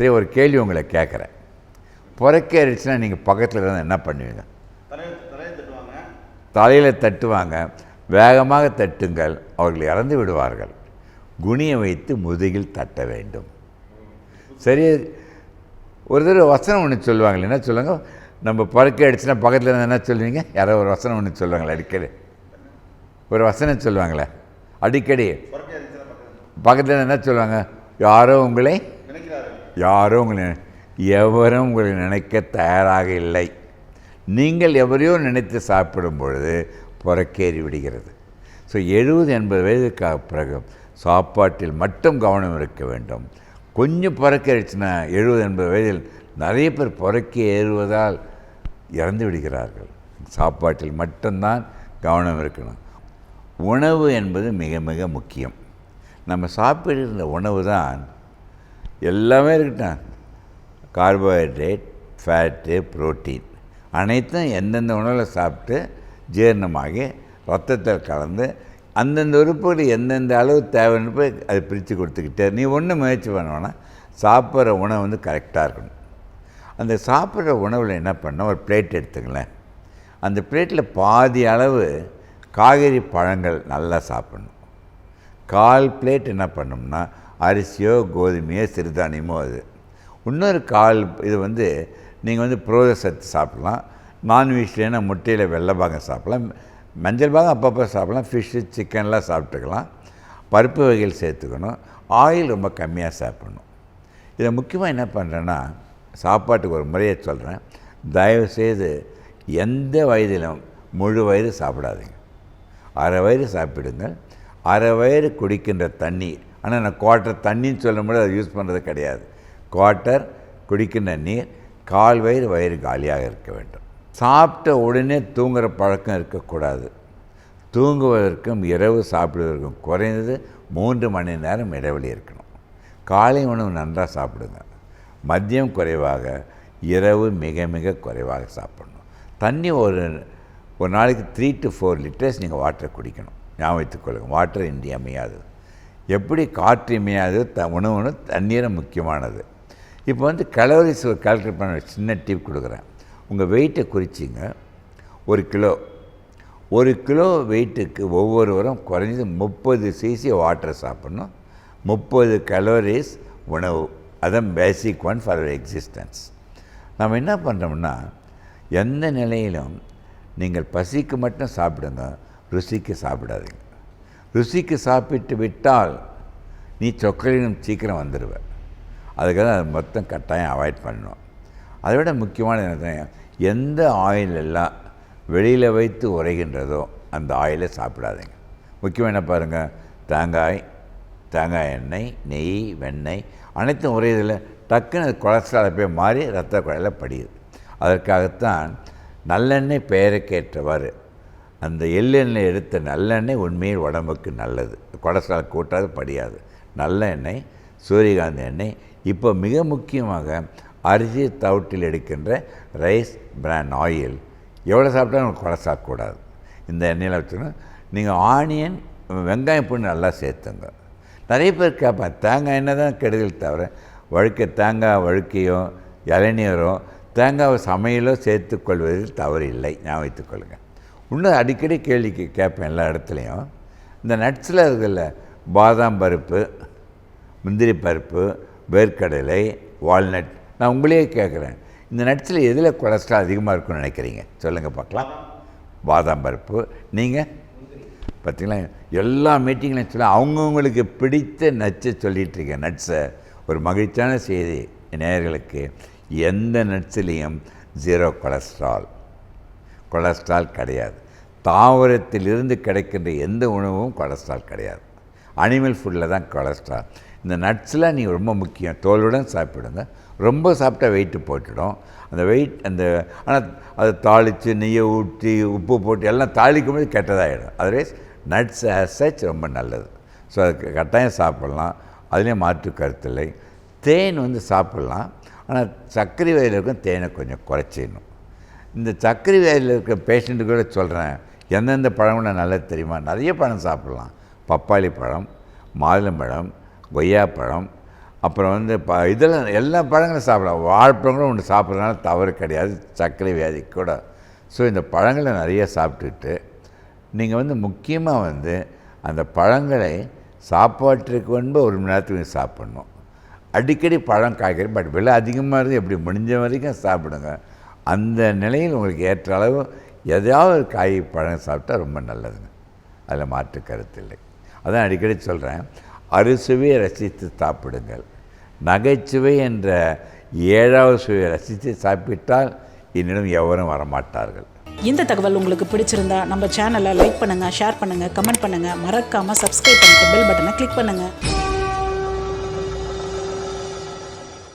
சரி ஒரு கேள்வி உங்களை கேட்குறேன். புறக்கேறிச்சுன்னா நீங்கள் பக்கத்தில் இருந்தால் என்ன பண்ணுவீங்க? தலையில் தட்டுவாங்க. வேகமாக தட்டுங்கள். அவர்கள் இறந்து விடுவார்கள். குனியை வைத்து முதுகில் தட்ட வேண்டும். சரி ஒரு தடவை வசனம் ஒன்று சொல்லுவாங்களே என்ன சொல்லுவாங்க? நம்ம பறக்க அடிச்சுன்னா பக்கத்தில் இருந்தால் என்ன சொல்லுவீங்க? யாரோ ஒரு வசனம் ஒன்று சொல்லுவாங்களே அடிக்கடி. ஒரு வசனம் சொல்லுவாங்களே அடிக்கடி. பக்கத்தில் பக்கத்தில் இருந்தா என்ன சொல்லுவாங்க? யாரோ உங்களை யாரும் உங்களை எவரும் உங்களை நினைக்க தயாராக இல்லை. நீங்கள் எவரையோ நினைத்து சாப்பிடும் பொழுது புறக்கேறி விடுகிறது. ஸோ எழுபது எண்பது வயதுக்கு பிறகு சாப்பாட்டில் மட்டும் கவனம் இருக்க வேண்டும். கொஞ்சம் புறக்கேறிச்சுன்னா எழுபது எண்பது வயதில் நிறைய பேர் புறக்கி ஏறுவதால் இறந்து விடுகிறார்கள். சாப்பாட்டில் மட்டும்தான் கவனம் இருக்கணும். உணவு என்பது மிக மிக முக்கியம். நம்ம சாப்பிடுகிற உணவு தான் எல்லாமே இருக்கட்டும். கார்போஹைட்ரேட் ஃபேட்டு புரோட்டீன் அனைத்தும் எந்தெந்த உணவில் சாப்பிட்டு ஜீரணமாகி ரத்தத்தில் கலந்து அந்தந்த உறுப்புகள் எந்தெந்த அளவு தேவைன்னு போய் அதை பிரித்து கொடுத்துக்கிட்டே நீ ஒன்றும் முயற்சி பண்ணுவோன்னா சாப்பிட்ற உணவு வந்து கரெக்டாக இருக்கணும். அந்த சாப்பிட்ற உணவில் என்ன பண்ண ஒரு பிளேட் எடுத்துங்களேன். அந்த பிளேட்டில் பாதி அளவு காய்கறி பழங்கள் நல்லா சாப்பிடணும். கால் பிளேட் என்ன பண்ணோம்னா அரிசியோ கோதுமையோ சிறுதானியமோ அது. இன்னொரு கால் இது வந்து நீங்கள் வந்து புரோத சத்து சாப்பிட்லாம் நான்வெஜ்லேனா முட்டையில் வெள்ளை பாகம் சாப்பிட்லாம். மஞ்சள் பாகம் அப்பப்போ சாப்பிட்லாம். ஃபிஷ்ஷு சிக்கன்லாம் சாப்பிட்டுக்கலாம். பருப்பு வகைகள் சேர்த்துக்கணும். ஆயில் ரொம்ப கம்மியாக சாப்பிடணும். இதை முக்கியமாக என்ன பண்ணுறேன்னா சாப்பாட்டுக்கு ஒரு முறையை சொல்கிறேன் தயவுசெய்து எந்த வயதிலும் முழு வயிறு சாப்பிடாதீங்க. அரை வயிறு சாப்பிடுங்க அரை வயிறு குடிக்கின்ற தண்ணீர் ஆனால் நான் குவார்ட்டர் தண்ணின்னு சொல்லும்போது அதை யூஸ் பண்ணுறது கிடையாது. குவார்ட்டர் குடிக்கின்ற நீர் கால் வயிறு வயிறு காலியாக இருக்க வேண்டும். சாப்பிட்ட உடனே தூங்குகிற பழக்கம் இருக்கக்கூடாது. தூங்குவதற்கும் இரவு சாப்பிடுவதற்கும் குறைந்தது மூன்று மணி நேரம் இடைவெளி இருக்கணும். காலை உணவு நன்றாக சாப்பிடுங்க. மதியம் குறைவாக இரவு மிக மிக குறைவாக சாப்பிடணும். தண்ணி ஒரு ஒரு நாளைக்கு த்ரீ டு ஃபோர் லிட்டர்ஸ் நீங்கள் வாட்டரை குடிக்கணும். ஞாபகத்துக்கொள்ளுங்க வைத்துக்கொள்ளுங்க வாட்டர் இன்றியமையாது எப்படி காற்று இமையாது த உணவுன்னு தண்ணீரும் முக்கியமானது. இப்போ வந்து கலோரிஸ் கால்குலேட் பண்ண சின்ன டிப் கொடுக்குறேன். உங்கள் வெயிட்டை குறிச்சிங்க. ஒரு கிலோ. ஒரு கிலோ வெயிட்டுக்கு ஒவ்வொருவரும் குறைஞ்சது முப்பது சிசி வாட்டர் சாப்பிட்ணும். முப்பது கலோரிஸ் உணவு. அதான் பேசிக் ஒன் ஃபார் எக்ஸிஸ்டன்ஸ் நம்ம என்ன பண்ணுறோம்னா எந்த நிலையிலும் நீங்கள் பசிக்கு மட்டும் சாப்பிடுங்க ருசிக்கு சாப்பிடாதீங்க. ருசிக்கு சாப்பிட்டு விட்டால் நீ சொக்கலினம் சீக்கிரம் வந்துடுவ அதுக்காக அதை மொத்தம் கட்டாயம் அவாய்ட் பண்ணணும். அதை விட முக்கியமான என்ன எந்த ஆயில் எல்லாம் வெளியில் வைத்து உரைகின்றதோ அந்த ஆயிலை சாப்பிடாதீங்க. முக்கியமாக என்ன பாருங்கள் தேங்காய் தேங்காய் எண்ணெய் நெய் வெண்ணெய் அனைத்தும் உரையதில் டக்குன்னு அது கொலஸ்ட்ராலை போய் மாறி ரத்த குழலில் படியுது. அதற்காகத்தான் நல்லெண்ணெய் பெயருக்கேற்றவாறு அந்த எள்ளெண்ணெய் எடுத்த நல்லெண்ணெய் உண்மையில் உடம்புக்கு நல்லது. கொலஸ்ட்ரால் கூட்டாது படியாது. நல்ல எண்ணெய் சூரியகாந்தி எண்ணெய். இப்போ மிக முக்கியமாக அரிசி தவிட்டில் எடுக்கின்ற ரைஸ் பிராண்ட் ஆயில் எவ்வளோ சாப்பிட்டாலும் உங்களுக்கு கொலஸ்ட்ரால் கூடாது. இந்த எண்ணெயில் வச்சுக்கணும். நீங்கள் ஆனியன் வெங்காயம் பூண்டு நல்லா சேர்த்துங்க. நிறைய பேர் கேட்பேன் தேங்காய் எண்ணெய் தான் கெடுதல் தவிர வழுக்க தேங்காய் வழுக்கையோ இளநீரோ தேங்காய் சமையலோ சேர்த்துக்கொள்வதில் தவறு இல்லை. ஞாபகத்துக்கொள்ளுங்கள் இன்னும் அடிக்கடி கேள்விக்கு கேட்பேன் எல்லா இடத்துலையும். இந்த நட்ஸில் இருக்குல்ல பாதாம் பருப்பு முந்திரி பருப்பு வேர்க்கடலை வால்நட். நான் உங்களையே கேட்குறேன். இந்த நட்ஸில் எதில் கொலஸ்ட்ரால் அதிகமாக இருக்கும்னு நினைக்கிறீங்க? சொல்லுங்கள் பார்க்கலாம். பாதாம் பருப்பு. நீங்கள் பார்த்தீங்களா? எல்லா மீட்டிங்லையும் சொல்ல அவங்கவுங்களுக்கு பிடித்த நட்ஸை சொல்லிகிட்ருக்கேன் நட்ஸை. ஒரு மகிழ்ச்சியான செய்தி. நேயர்களுக்கு எந்த நட்ஸ்லேயும் ஜீரோ கொலஸ்ட்ரால். கொலஸ்ட்ரால் கிடையாது. தாவரத்திலிருந்து கிடைக்கின்ற எந்த உணவும் கொலஸ்ட்ரால் கிடையாது. அனிமல் ஃபுட்டில் தான் கொலஸ்ட்ரால். இந்த நட்ஸ்லாம் நீங்கள் ரொம்ப முக்கியம். தோலுடன் சாப்பிடுங்க. ரொம்ப சாப்பிட்டா வெயிட்டு போட்டுடும். அந்த வெயிட் அந்த ஆனால் அதை தாளித்து நெய்யை ஊற்றி உப்பு போட்டு எல்லாம் தாளிக்கும் போது கெட்டதாகிடும் அதர்வைஸ் நட்ஸ் சச் ரொம்ப நல்லது. ஸோ அதுக்கு கட்டாயம் சாப்பிட்லாம். அதுலேயும் மாற்று கருத்தில்லை தேன் வந்து சாப்பிட்லாம். ஆனால் சர்க்கரை வயதில் இருக்கும் தேனை கொஞ்சம் குறைச்சிடணும். இந்த சர்க்கரை வியாதியில் இருக்கிற பேஷண்ட்டு கூட சொல்கிறேன் எந்தெந்த பழம்னா நல்லது தெரியுமா? நிறைய பழம் சாப்பிட்லாம். பப்பாளி பழம் மாதுளம்பழம் கொய்யாப்பழம் அப்புறம் வந்து ப இதெல்லாம் எல்லா பழங்களும் சாப்பிடலாம். வாழைப்பழங்களும் ஒன்று சாப்பிட்றதுனால தவறு கிடையாது. சர்க்கரை வியாதி கூட. ஸோ இந்த பழங்களை நிறைய சாப்பிட்டுட்டு நீங்கள் வந்து முக்கியமாக வந்து அந்த பழங்களை சாப்பாட்டிற்கு முன்பு ஒரு மணி நேரத்துக்கு சாப்பிட்ணும். அடிக்கடி பழம் காய்கறி பட் விலை அதிகமாக இருந்து எப்படி முடிஞ்ச வரைக்கும் சாப்பிடுங்க. அந்த நிலையில் உங்களுக்கு ஏற்ற அளவு எதையாவது ஒரு காய் பழம் சாப்பிட்டா ரொம்ப நல்லதுங்க. அதில் மாற்று கருத்து இல்லை. அதான் அடிக்கடி சொல்கிறேன் அறுசுவையை ரசித்து சாப்பிடுங்கள். நகைச்சுவை என்ற ஏழாவது சுவையை ரசித்து சாப்பிட்டால் என்னிடம் எவரும் வரமாட்டார்கள். இந்த தகவல் உங்களுக்கு பிடிச்சிருந்தா நம்ம சேனலை லைக் பண்ணுங்கள் ஷேர் பண்ணுங்க கமெண்ட் பண்ணுங்கள் மறக்காமல் சப்ஸ்கிரைப் பண்ணிட்டு பெல் பட்டனை கிளிக் பண்ணுங்கள்